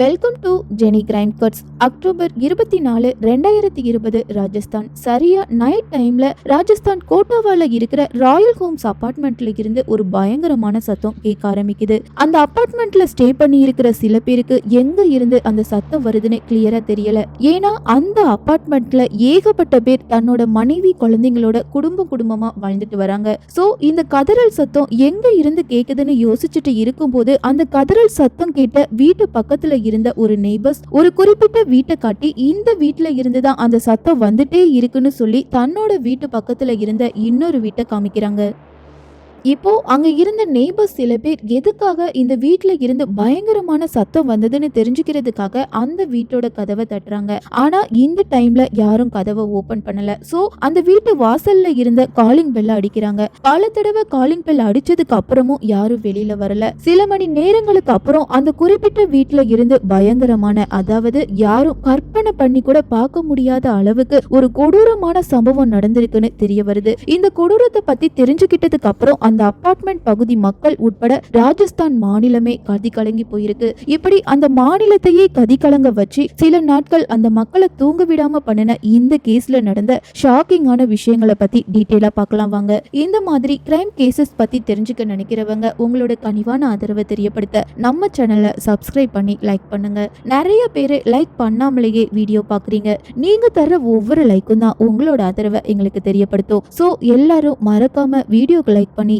Welcome to Jenny crime cuts October இருபத்தி நாலு ரெண்டாயிரத்தி இருபது ராஜஸ்தான். சரியா நைட் டைம்ல ராஜஸ்தான் கோட்டாவால இருக்கிற ராயல் ஹோம்ஸ் அபார்ட்மெண்ட்ல இருந்து ஒரு பயங்கரமான சத்தம் கேட்க ஆரம்பிக்குது. அந்த அபார்ட்மெண்ட்ல ஸ்டே பண்ணி இருக்கிற சில பேருக்கு எங்க இருந்து அந்த சத்தம் வருதுன்னு கிளியரா தெரியல. ஏன்னா அந்த அபார்ட்மெண்ட்ல ஏகப்பட்ட பேர் தன்னோட மனைவி குழந்தைங்களோட குடும்பம் குடும்பமா வாழ்ந்துட்டு வராங்க. சோ இந்த கதறல் சத்தம் எங்க இருந்து கேக்குதுன்னு யோசிச்சுட்டு இருக்கும்போது அந்த கதறல் சத்தம் கேட்ட வீட்டு பக்கத்துல இருந்த ஒரு நெய்பர்ஸ் ஒரு குறிப்பிட்ட வீட்டை காட்டி இந்த வீட்டுல இருந்து தான் அந்த சத்தம் வந்துட்டே இருக்குன்னு சொல்லி தன்னோட வீட்டு பக்கத்துல இருந்த இன்னொரு வீட்டை காமிக்கிறாங்க. இப்போ அங்க இருந்த நெய்பர்ஸ் சில பேர் எதுக்காக இந்த வீட்டுல இருந்து பயங்கரமான சத்தம் வந்ததுன்னு தெரிஞ்சுக்கிறதுக்காக அந்த வீட்டோட கதவை தட்டுறாங்க. ஆனா இந்த டைம்ல யாரும் கதவை ஓபன் பண்ணல. சோ அந்த வீட்டு வாசல்ல இருந்த காலிங் பெல்ல அடிக்கிறாங்க. பல தடவை காலிங் பெல் அடிச்சதுக்கு அப்புறமும் யாரும் வெளியில வரல. சில மணி நேரங்களுக்கு அப்புறம் அந்த குறிப்பிட்ட வீட்டுல இருந்து பயங்கரமான அதாவது யாரும் கற்பனை பண்ணி கூட பார்க்க முடியாத அளவுக்கு ஒரு கொடூரமான சம்பவம் நடந்திருக்குன்னு தெரிய வருது. இந்த கொடூரத்தை பத்தி தெரிஞ்சுக்கிட்டதுக்கு அப்புறம் அந்த அபார்ட்மெண்ட் பகுதி மக்கள் உட்பட ராஜஸ்தான் மாநிலமே கதி கலங்கி போயிருக்கு. இப்படி அந்த மாநிலத்தையே கதி கலங்க வச்சு சில நாட்கள் அந்த மக்களை தூங்க விடாம பண்ணின இந்த கேஸ்ல நடந்த ஷாக்கிங்கான விஷயங்களை பத்தி டீட்டெயிலா பார்க்கலாம் வாங்க. இந்த மாதிரி கிரைம் கேசஸ் பத்தி தெரிஞ்சுக்க நினைக்கிறவங்க உங்களோட கனிவான ஆதரவை தெரியப்படுத்த நம்ம சேனலை சப்ஸ்கிரைப் பண்ணி லைக் பண்ணுங்க. நிறைய பேர் லைக் பண்ணாமலேயே வீடியோ பாக்குறீங்க நீங்க தர ஒவ்வொரு லைக்கும் தான் உங்களோட ஆதரவை எங்களுக்கு தெரியப்படுத்தும். ஸோ எல்லாரும் மறக்காம வீடியோக்கு லைக் பண்ணி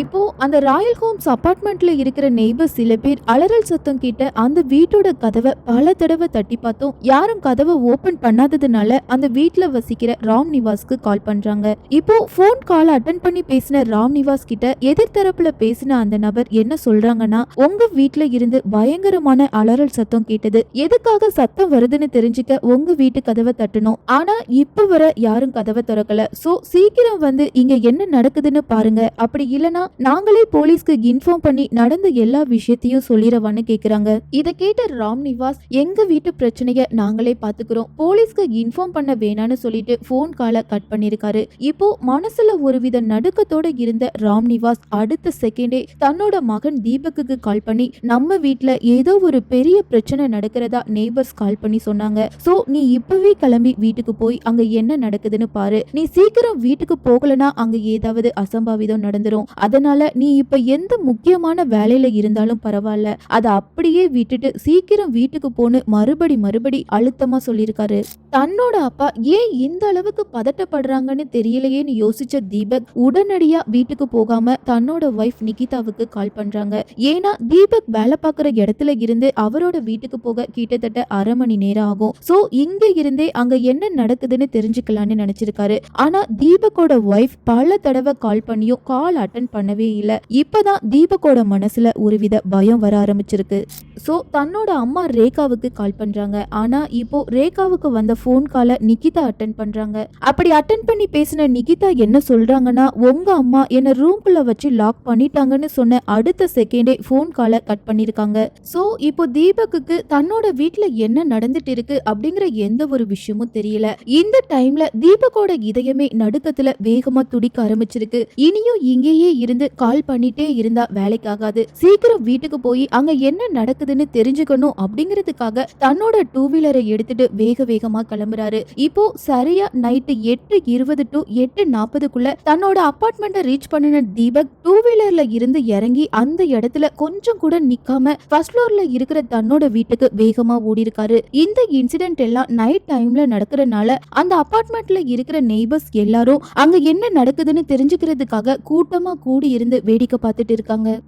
இப்போ அந்த ராயல் ஹோம்ஸ் அப்பார்ட்மெண்ட்ல இருக்கிற நெய்பர் சில பேர் அலறல் சத்தம் கிட்ட அந்த வீட்டோட கதவை பல தடவை தட்டி பார்த்தோம். யாரும் கதவை ஓபன் பண்ணாததுனால அந்த வீட்டுல வசிக்கிற ராம் நிவாஸ்க்கு கால் பண்றாங்க. இப்போ ஃபோன் கால் அட்டன் பண்ணி பேசின ராம் நிவாஸ் கிட்ட எதிர்த்தரப்புல பேசின அந்த நபர் என்ன சொல்றாங்கன்னா உங்க வீட்டுல இருந்து பயங்கரமான அலறல் சத்தம் கேட்டது. எதுக்காக சத்தம் வருதுன்னு தெரிஞ்சுக்க உங்க வீட்டு கதவை தட்டணும். ஆனா இப்ப வர யாரும் கதவை திறக்கல. சோ சீக்கிரம் வந்து இங்க என்ன நடக்குதுன்னு பாருங்க. அப்படி இல்லைன்னா இல்லனா நாங்களே போலீஸ்க்கு இன்ஃபார்ம் பண்ணி நடந்த எல்லா விஷயத்தையும் சொல்லிடவான்னு கேக்குறாங்க. இத கேட்ட ராம் நிவாஸ் எங்க வீட்டு பிரச்சனைய நாங்களே பாத்துக்கிறோம். போலீஸ்க்கு இன்ஃபார்ம் பண்ண வேணான்னு சொல்லிட்டு போன் காலை கட் பண்ணிருக்காரு. இப்போ மனசுல ஒருவித நடுக்கத்தோட இருந்த ராம் நிவாஸ் அடுத்த செகண்டே தன்னோட மகன் தீபக்குக்கு கால் பண்ணி நம்ம வீட்டுல ஏதோ ஒரு பெரிய பிரச்சனை நடக்கிறதா நெய்பர்ஸ் கால் பண்ணி சொன்னாங்க. சோ நீ இப்பவே கிளம்பி வீட்டுக்கு போய் அங்க என்ன நடக்குதுன்னு பாரு. நீ சீக்கிரம் வீட்டுக்கு போகலனா அங்க ஏதாவது அசம்பாவிதம் நடந்துரும். அதனால நீ இப்ப எந்த முக்கியமான வேலையில இருந்தாலும் பரவாயில்ல. அதை அப்படியே விட்டுட்டு சீக்கிரம் வீட்டுக்கு போன்னு மறுபடி மறுபடி அழுத்தமா சொல்லியிருக்காரு. தன்னோட அப்பா ஏன் இந்த அளவுக்கு பதட்டப்படுறாங்கன்னு தெரியலையேன்னு யோசிச்ச தீபக் உடனடியா வீட்டுக்கு போகாம தன்னோட ஒய்ஃப் நிகிதாவுக்கு கால் பண்றாங்க. ஏன்னா தீபக் வேலை பார்க்குற இடத்துல இருந்து அவரோட வீட்டுக்கு போக கிட்டத்தட்ட அரை மணி நேரம் ஆகும். சோ இங்க இருந்தே அங்க என்ன நடக்குதுன்னு தெரிஞ்சுக்கலாம்னு நினைச்சிருக்காரு. ஆனா தீபக்கோட ஒய்ஃப் பல தடவை கால் பண்ணியும் கால் அட்டன் பண்ணவே இல்லை. இப்பதான் தீபக்கோட மனசுல ஒருவித பயம் வர ஆரம்பிச்சிருக்கு. ஸோ தன்னோட அம்மா ரேகாவுக்கு கால் பண்றாங்க. ஆனா இப்போ ரேகாவுக்கு வந்த ஃபோன் காலை நிகிதா அட்டன் பண்றாங்க. அப்படி அட்டன் பண்ணி பேசின நிகிதா என்ன சொல்றாங்கன்னா உங்க அம்மா என்ன ரூம்குள்ள வச்சு லாக் பண்ணிட்டாங்கன்னு சொன்ன அடுத்த செகண்டே ஃபோன் காலை கட் பண்ணிருக்காங்க. சோ இப்போ தீபக்குக்கு தன்னோட வீட்டுல என்ன நடந்துட்டு இருக்கு அப்படிங்கிற எந்த ஒரு விஷயமும் தெரியல. இந்த டைம்ல தீபக்கோட இதயமே நடுக்கத்துல வேகமா துடிக்க ஆரம்பிச்சிருக்கு. இனியும் இங்கேயே இருந்து கால் பண்ணிட்டே இருந்தா வேலைக்காகாது. சீக்கிரம் வீட்டுக்கு போய் அங்க என்ன நடக்குதுன்னு தெரிஞ்சுக்கணும் அப்படிங்கிறதுக்காக தன்னோட டூ வீலரை எடுத்துட்டு வேக வேகமா கிளம்புறாரு. இப்போ சரியா நைட்டு எட்டு இருபது டு எட்டு நாற்பதுக்குள்ள தன்னோட அபார்ட்மெண்ட்டை ரீச் பண்ணின தீபக் டூ வீலர்ல இருந்து இறங்கி அந்த இடத்துல கொஞ்சம் கூட நிக்காம ஃபர்ஸ்ட் ஃப்ளோர்ல இருக்கிற தன்னோட வீட்டுக்கு வேகமா ஓடி இருக்காரு இந்த இன்சிடென்ட் எல்லாம் நைட் டைம்ல நடக்கிறனால அந்த அபார்ட்மெண்ட்ல இருக்கிற நெய்பர்ஸ் எல்லாரும் அங்க என்ன நடக்குதுன்னு தெரிஞ்சுக்கிறதுக்காக கூட்டமா கூடி இருந்து வேடிக்கை பார்த்துட்டு இருக்காங்க.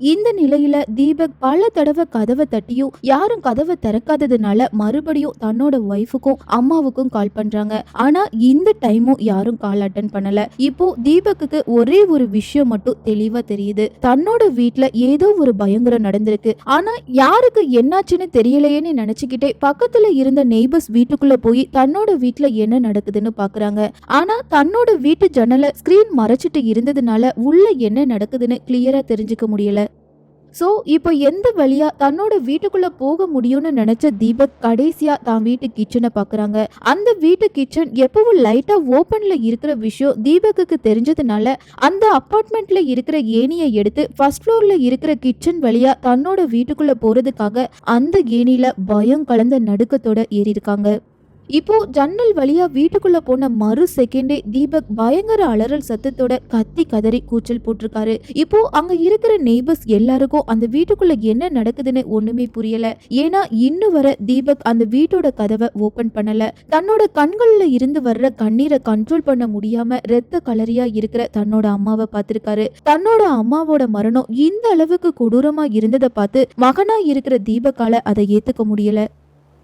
இந்த நிலையில தீபக் பல தடவை கதவை தட்டியும் யாரும் கதவை திறக்காததுனால மறுபடியும் தன்னோட ஒய்ஃபுக்கும் அம்மாவுக்கும் கால் பண்றாங்க. ஆனா இந்த டைமும் யாரும் கால் அட்டன் பண்ணல. இப்போ தீபக்குக்கு ஒரே ஒரு விஷயம் மட்டும் தெளிவா தெரியுது. தன்னோட வீட்டுல ஏதோ ஒரு பயங்கரம் நடந்திருக்கு. ஆனா யாருக்கு என்னாச்சுன்னு தெரியலையேன்னு நினைச்சுக்கிட்டே பக்கத்துல இருந்த நெய்பர்ஸ் வீட்டுக்குள்ள போய் தன்னோட வீட்டுல என்ன நடக்குதுன்னு பாக்குறாங்க. ஆனா தன்னோட வீட்டு ஜன்னலை ஸ்கிரீன் மறைச்சிட்டு இருந்ததுனால உள்ள என்ன நடக்குதுன்னு கிளியரா தெரிஞ்சுக்க முடியல. ஸோ இப்போ எந்த வழியா தன்னோட வீட்டுக்குள்ள போக முடியும்னு நினைச்ச தீபக் கடைசியா தான் வீட்டு கிச்சனை பாக்குறாங்க. அந்த வீட்டு கிச்சன் எப்பவும் லைட்டா ஓபன்ல இருக்கிற விஷயம் தீபக்குக்கு தெரிஞ்சதுனால அந்த அப்பார்ட்மெண்ட்டில் இருக்கிற ஏணியை எடுத்து ஃபர்ஸ்ட் ஃப்ளோர்ல இருக்கிற கிச்சன் வழியா தன்னோட வீட்டுக்குள்ள போறதுக்காக அந்த ஏணியில பயம் கலந்த நடுக்கத்தோட ஏறி இருக்காங்க இப்போ ஜன்னல் வழியா வீட்டுக்குள்ள போன மறு செகண்டே தீபக் பயங்கர அலறல் சத்தத்தோட கத்தி கதறி கூச்சல் போட்டிருக்காரு. இப்போ அங்க இருக்கிற நெய்பர்ஸ் எல்லாருக்கும் அந்த வீட்டுக்குள்ள என்ன நடக்குதுன்னு ஒண்ணுமே புரியல. ஏன்னா இன்னும் வர தீபக் அந்த வீட்டோட கதவை ஓபன் பண்ணல. தன்னோட கண்கள்ல இருந்து வர்ற கண்ணீரை கண்ட்ரோல் பண்ண முடியாம ரத்த கலரியா இருக்கிற தன்னோட அம்மாவை பார்த்திருக்காரு. தன்னோட அம்மாவோட மரணம் இந்த அளவுக்கு கொடூரமா இருந்ததை பார்த்து மகனா இருக்கிற தீபக்கால அதை ஏத்துக்க முடியல.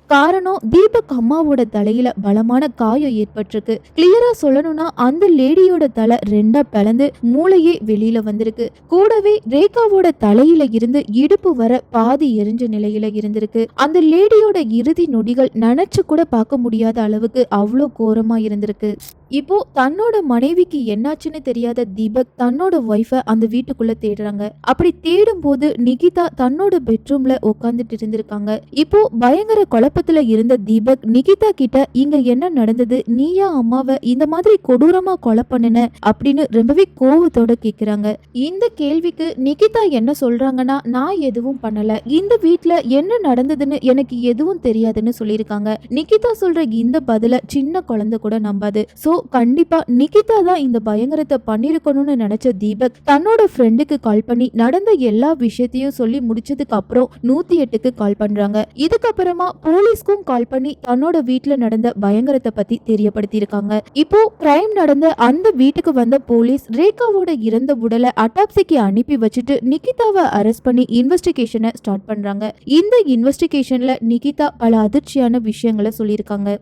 காரணம் தீபக் அம்மாவோட தலையில பலமான காயம் ஏற்பட்டிருக்கு. கிளியரா சொல்லணும்னா அந்த லேடியோட தலை ரெண்டா பிளந்து மூளையே வெளியில வந்திருக்கு. கூடவே ரேகாவோட தலையில இருந்து இடுப்பு வர பாதி எரிஞ்ச நிலையில இருந்திருக்கு. அந்த லேடியோட இறுதி நொடிகள் நினைச்சு கூட பார்க்க முடியாத அளவுக்கு அவ்வளோ கோரமா இருந்திருக்கு. இப்போ தன்னோட மனைவிக்கு என்னாச்சுன்னு தெரியாத தீபக் தன்னோட ஒய்ஃபை அந்த வீட்டுக்குள்ள தேடுறாங்க. அப்படி தேடும் போது நிகிதா தன்னோட பெட்ரூம்ல உட்காந்துட்டு இருந்திருக்காங்க. இப்போ பயங்கர குழப்பத்துல இருந்த தீபக் நிகிதா கிட்ட இங்க என்ன நடந்தது? நீயா அம்மாவை இந்த மாதிரி கொடூரமா கொலை பண்ணின? அப்படின்னு ரொம்பவே கோவத்தோட கேக்குறாங்க. இந்த கேள்விக்கு நிகிதா என்ன சொல்றாங்கன்னா நான் எதுவும் பண்ணல. இந்த வீட்ல என்ன நடந்ததுன்னு எனக்கு எதுவும் தெரியாதுன்னு சொல்லியிருக்காங்க. நிகிதா சொல்ற இந்த பதில சின்ன குழந்தை கூட நம்பாது. சோ கண்டிப்பா நிகிதா தான் இந்த பயங்கரத்தை பண்ணிருக்கணும்னு நினைச்ச தீபக் தன்னோட ஃப்ரெண்டுக்கு கால் பண்ணி நடந்த எல்லா விஷயத்தையும் சொல்லி முடிச்சதுக்கு அப்புறம் நூத்தி எட்டுக்கு கால் பண்றாங்க. இதுக்கப்புறமா போலீஸ்க்கும் கால் பண்ணி தன்னோட வீட்டுல நடந்த பயங்கரத்தை பத்தி தெரியப்படுத்தியிருக்காங்க. இப்போ கிரைம் நடந்த அந்த வீட்டுக்கு வந்த போலீஸ் ரேகாவோட இறந்த உடலை அட்டாப்சிக்கு அனுப்பி வச்சுட்டு நிகிதாவை அரெஸ்ட் பண்ணி இன்வெஸ்டிகேஷனை ஸ்டார்ட் பண்றாங்க. இந்த இன்வெஸ்டிகேஷன்ல நிகிதா பல அதிர்ச்சியான விஷயங்களை சொல்லியிருக்காங்க.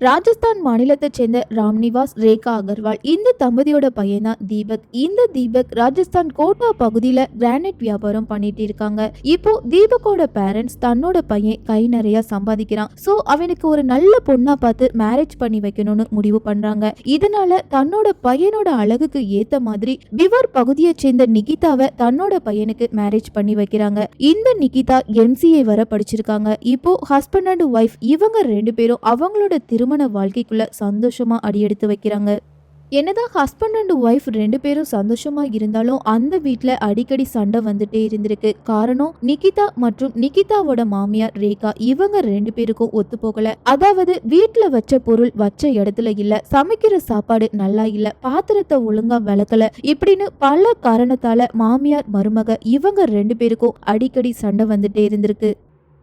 ராஜஸ்தான் மாநிலத்தை சேர்ந்த ராம்நிவாஸ் ரேகா அகர்வால் இந்த தம்பதியோட பையன் தான் தீபக். இந்த தீபக் ராஜஸ்தான் கோட்டா பகுதியில கிரானைட் வியாபாரம் பண்ணிட்டு இருக்காங்க. இப்போ தீபக்கோட பேரண்ட்ஸ் தன்னோட பையன் கை நிறைய சம்பாதிக்கிறான். சோ அவனுக்கு ஒரு நல்ல பொண்ணா பார்த்து மேரேஜ் பண்ணி வைக்கணும்னு முடிவு பண்றாங்க. இதனால தன்னோட பையனோட அழகுக்கு ஏத்த மாதிரி பிவர் பகுதியை சேர்ந்த நிகிதாவை தன்னோட பையனுக்கு மேரேஜ் பண்ணி வைக்கிறாங்க. இந்த நிகிதா எம்சிஏ வர படிச்சிருக்காங்க. இப்போ ஹஸ்பண்ட் அண்ட் ஒய்ஃப் இவங்க ரெண்டு பேரும் அவங்களோட திருமண வாழ்க்கைக்குள்ள சந்தோஷமா அடியெடுத்து வைக்கிறாங்க. என்னதான் ஹஸ்பண்ட் அண்ட் ஒய்ஃப் ரெண்டு பேரும் சந்தோஷமா இருந்தாலும் அந்த வீட்டில் அடிக்கடி சண்டை வந்துட்டே இருந்திருக்கு. காரணம் நிகிதா மற்றும் நிகிதாவோட மாமியார் ரேகா இவங்க ரெண்டு பேருக்கும் ஒத்து போகல. அதாவது வீட்டில் வச்ச பொருள் வச்ச இடத்துல இல்ல சமைக்கிற சாப்பாடு நல்லா இல்ல பாத்திரத்தை ஒழுங்கா விளக்கல இப்படின்னு பல காரணத்தால மாமியார் மருமக இவங்க ரெண்டு பேருக்கும் அடிக்கடி சண்டை வந்துட்டே இருந்திருக்கு.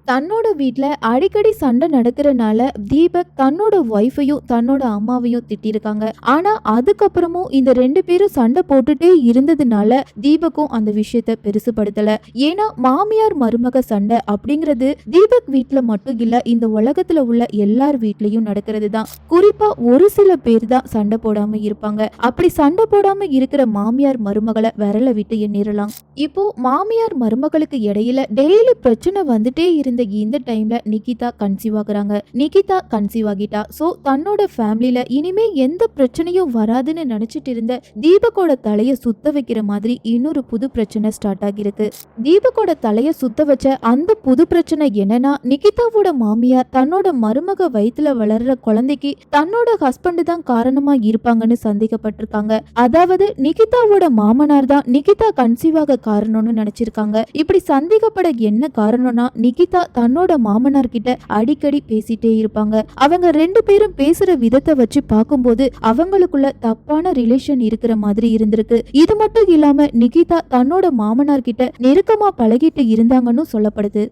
தன்னோட வீட்டில் அடிக்கடி சண்டை நடக்கிறனால தீபக் தன்னோட ஒய்ஃபையும் தன்னோட அம்மாவையும் திட்டிருக்காங்க. ஆனா அதுக்கப்புறமும் இந்த ரெண்டு பேரும் சண்டை போட்டுட்டே இருந்ததுனால தீபக்கும் அந்த விஷயத்த பெருசுபடுத்தல. ஏன்னா மாமியார் மருமக சண்டை அப்படிங்கிறது தீபக் வீட்டில் மட்டும் இல்ல இந்த உலகத்துல உள்ள எல்லார் வீட்லயும் நடக்கிறது தான் குறிப்பா ஒரு சில பேர் தான் சண்டை போடாம இருப்பாங்க. அப்படி சண்டை போடாம இருக்கிற மாமியார் மருமகளை விரல விட்டு எண்ணிரலாம். இப்போ மாமியார் மருமகளுக்கு இடையில டெய்லி பிரச்சனை வந்துட்டே இருந்த இந்த டைம்ல நிகிதா கன்சீவ் ஆகுறாங்க. நிகிதா கன்சீவ் ஆகிட்டா. சோ தன்னோட ஃபேமிலியில இனிமே எந்த பிரச்சனையும் வராதுன்னு நினைச்சிட்டு இருந்த தீபக்கோட தலைய சுத்த வைக்கிற மாதிரி இன்னொரு புது பிரச்சனை ஸ்டார்ட் ஆகிருக்கு தீபக்கோட தலைய சுத்த வச்ச அந்த புது பிரச்சனை என்னன்னா நிகிதாவோட மாமியார் தன்னோட மருமக வயித்துல வளர்ற குழந்தைக்கு தன்னோட ஹஸ்பண்ட் தான் காரணமா இருப்பாங்கன்னு சந்தேகப்பட்டிருக்காங்க. அதாவது நிகிதாவோட மாமனார் தான் நிகிதா கன்சீவ் ஆக காரணம்னு நினைச்சிருக்காங்க. இப்படி சந்தேகப்பட என்ன காரணம்னா நிகிதா தன்னோட மாமனார் கிட்ட அடிக்கடி பேசிட்டே இருப்பாங்க. அவங்க ரெண்டு பேரும் பேசுற விதத்தை வச்சு பார்க்கும்போது அவங்களுக்குள்ள தப்பான ரிலேஷன் இருக்கிற மாதிரி இருந்திருக்கு. இது மட்டும் இல்லாம நிகிதா தன்னோட மாமனார் கிட்ட நெருக்கமா பழகிட்டு இருந்தாங்கன்னு சொல்லப்படுது.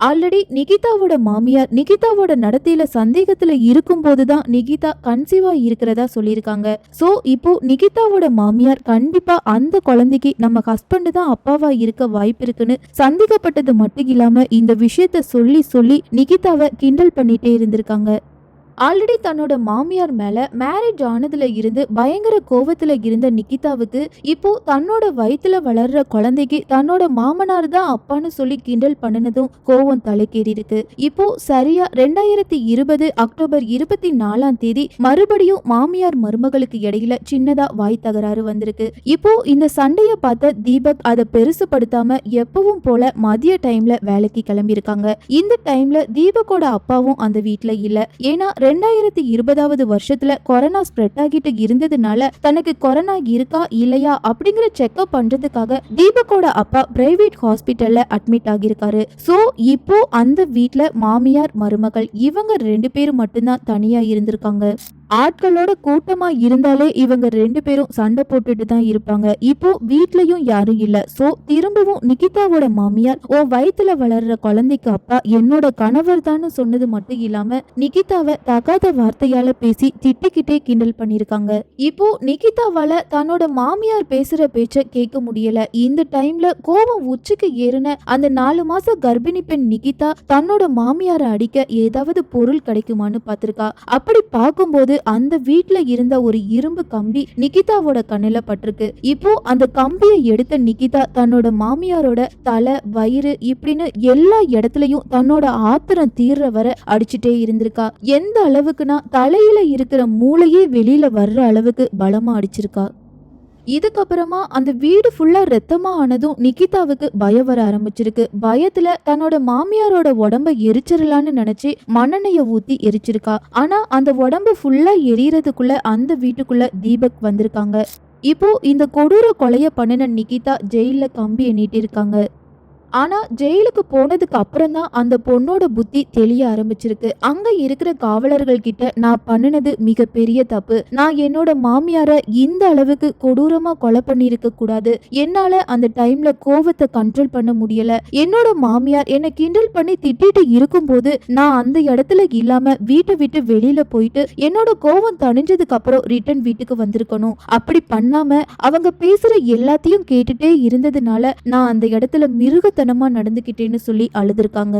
ஆல்ரெடி நிகிதாவோட மாமியார் நிகிதாவோட நடத்தையில சந்தேகத்துல இருக்கும்போது தான் நிகிதா கன்சீவா இருக்கிறதா சொல்லியிருக்காங்க. சோ இப்போ நிகிதாவோட மாமியார் கண்டிப்பா அந்த குழந்தைக்கு நம்ம ஹஸ்பண்ட் தான் அப்பாவா இருக்க வாய்ப்பு இருக்குன்னு சந்தேகப்பட்டது மட்டும் இல்லாம இந்த விஷயத்த சொல்லி சொல்லி நிகிதாவை கிண்டல் பண்ணிட்டே இருந்திருக்காங்க. ஆல்ரெடி தன்னோட மாமியார் மேல மேரேஜ் ஆனதுல இருந்து பயங்கர கோவத்துல இருந்த நிக்கிதாவுக்கு இப்போ தன்னோட வயிற்றுல வளர்ற குழந்தைக்கு தன்னோட மாமனார் தான் அப்பான்னு சொல்லி கிண்டல் பண்ணினதும் கோவம் தலைக்கேறி இருக்கு இப்போ சரியா ரெண்டாயிரத்தி இருபது அக்டோபர் இருபத்தி நாலாம் தேதி மறுபடியும் மாமியார் மருமகளுக்கு இடையில சின்னதா வாய் தகராறு வந்திருக்கு. இப்போ இந்த சண்டைய பார்த்த தீபக் அதை பெருசுப்படுத்தாம எப்பவும் போல மதிய டைம்ல வேலைக்கு கிளம்பியிருக்காங்க. இந்த டைம்ல தீபக்கோட அப்பாவும் அந்த வீட்டுல இல்ல. ஏன்னா ரெண்டாயிரத்தி இருபதாவது வருஷத்துல கொரோனா ஸ்ப்ரெட் ஆகிட்டு இருந்ததுனால தனக்கு கொரோனா இருக்கா இல்லையா அப்படிங்கிற செக்அப் பண்றதுக்காக தீபக்கோட அப்பா பிரைவேட் ஹாஸ்பிட்டல்ல அட்மிட் ஆகியிருக்காரு. சோ இப்போ அந்த வீட்டுல மாமியார் மருமகள் இவங்க ரெண்டு பேரும் மட்டும்தான் தனியா இருந்திருக்காங்க. ஆட்களோட கூட்டமா இருந்தாலே இவங்க ரெண்டு பேரும் சண்டை போட்டுட்டு தான் இருப்பாங்க. இப்போ வீட்லயும் யாரும் இல்ல. சோ திரும்பவும் நிகிதாவோட மாமியார் ஓ வயித்துல வளர்ற குழந்தைக்கு அப்பா என்னோட கணவர் தான் சொன்னது மட்டும் இல்லாம நிகிதாவை தகாத வார்த்தையால பேசி திட்டிக்கிட்டே கிண்டல் பண்ணிருக்காங்க. இப்போ நிகிதாவால தன்னோட மாமியார் பேசுற பேச்ச கேட்க முடியல. இந்த டைம்ல கோபம் உச்சிக்கு ஏறின அந்த நாலு மாச கர்ப்பிணி பெண் நிகிதா தன்னோட மாமியாரை அடிக்க ஏதாவது பொருள் கிடைக்குமான்னு பாத்திருக்கா அப்படி பார்க்கும்போது அந்த வீட்ல இருந்த ஒரு இரும்பு கம்பி நிகிதாவோட கண்ணுல பட்டிருக்கு. இப்போ அந்த கம்பியை எடுத்த நிகிதா தன்னோட மாமியாரோட தலை வயிறு இப்படின்னு எல்லா இடத்துலயும் தன்னோட ஆத்திரம் தீர்ற வர அடிச்சுட்டே இருந்திருக்கா. எந்த அளவுக்குன்னா தலையில இருக்கிற மூளையே வெளியில வர்ற அளவுக்கு பலமா அடிச்சிருக்கா. இதுக்கப்புறமா அந்த வீடு ஃபுல்லா ரத்தமா ஆனதும் நிகிதாவுக்கு பயம் வர ஆரம்பிச்சிருக்கு. பயத்துல தன்னோட மாமியாரோட உடம்ப எரிச்சிடலான்னு நினைச்சு மண்ணெண்ணைய ஊத்தி எரிச்சிருக்கா. ஆனா அந்த உடம்பு ஃபுல்லா எரியறதுக்குள்ள அந்த வீட்டுக்குள்ள தீபக் வந்திருக்காங்க. இப்போ இந்த கொடூர கொலைய பண்ணின நிகிதா ஜெயில கம்பி எண்ணிட்டு இருக்காங்க. ஆனால் ஜெயிலுக்கு போனதுக்கு அப்புறம் தான் அந்த பொண்ணோட புத்தி தெளிய ஆரம்பிச்சிருக்கு. அங்கே இருக்கிற காவலர்கள் கிட்ட நான் பண்ணினது மிகப்பெரிய தப்பு. நான் என்னோட மாமியாரை இந்த அளவுக்கு கொடூரமாக கொலை பண்ணியிருக்க கூடாது. என்னால் அந்த டைம்ல கோவத்தை கண்ட்ரோல் பண்ண முடியல. என்னோட மாமியார் என்னை கிண்டல் பண்ணி திட்டிட்டு இருக்கும்போது நான் அந்த இடத்துல இல்லாம வீட்டை விட்டு வெளியில போயிட்டு என்னோட கோவம் தணிஞ்சதுக்கு அப்புறம் ரிட்டர்ன் வீட்டுக்கு வந்திருக்கணும். அப்படி பண்ணாம அவங்க பேசுற எல்லாத்தையும் கேட்டுட்டே இருந்ததுனால நான் அந்த இடத்துல மிருகத்தை மிருகத்தனமா நடந்துக்கிட்டேன்னு சொல்லி அழுதுருக்காங்க.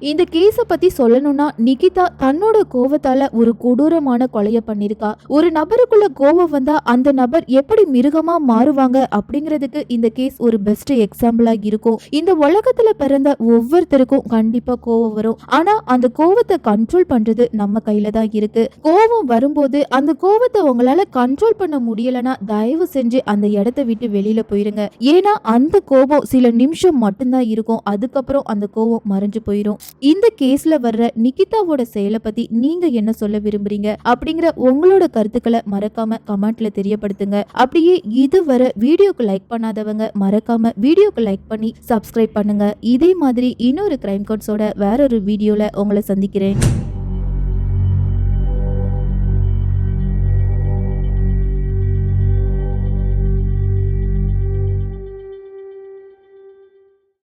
இந்த கேஸை பத்தி சொல்லணும்னா நிகிதா தன்னோட கோவத்தால ஒரு கொடூரமான கொலைய பண்ணிருக்கா. ஒரு நபருக்குள்ள கோவம் வந்தா அந்த நபர் எப்படி மிருகமா மாறுவாங்க அப்படிங்கிறதுக்கு இந்த கேஸ் ஒரு பெஸ்ட் எக்ஸாம்பிளா இருக்கும். இந்த உலகத்துல பிறந்த ஒவ்வொருத்தருக்கும் கண்டிப்பா கோவம் வரும். ஆனா அந்த கோவத்தை கண்ட்ரோல் பண்றது நம்ம கையில தான் இருக்கு. கோவம் வரும்போது அந்த கோவத்தை உங்களால கண்ட்ரோல் பண்ண முடியலன்னா தயவு செஞ்சு அந்த இடத்த விட்டு வெளியில போயிருங்க. ஏன்னா அந்த கோபம் சில நிமிஷம் மட்டும்தான் இருக்கும். அதுக்கப்புறம் அந்த கோவம் மறைஞ்சு போயிடும் இந்த கேஸ்ல வர்ற நிகிதாவோட செயலை பத்தி நீங்க என்ன சொல்ல விரும்புறீங்க அப்படிங்கிற உங்களோட கருத்துக்களை மறக்காம கமெண்ட்ல தெரியப்படுத்துங்க. அப்படியே இதுவரை வீடியோக்கு லைக் பண்ணாதவங்க மறக்காம வீடியோக்கு லைக் பண்ணி சப்ஸ்கிரைப் பண்ணுங்க. இதே மாதிரி இன்னொரு கிரைம் கோட்ஸோட வேற ஒரு வீடியோல உங்களை சந்திக்கிறேன்.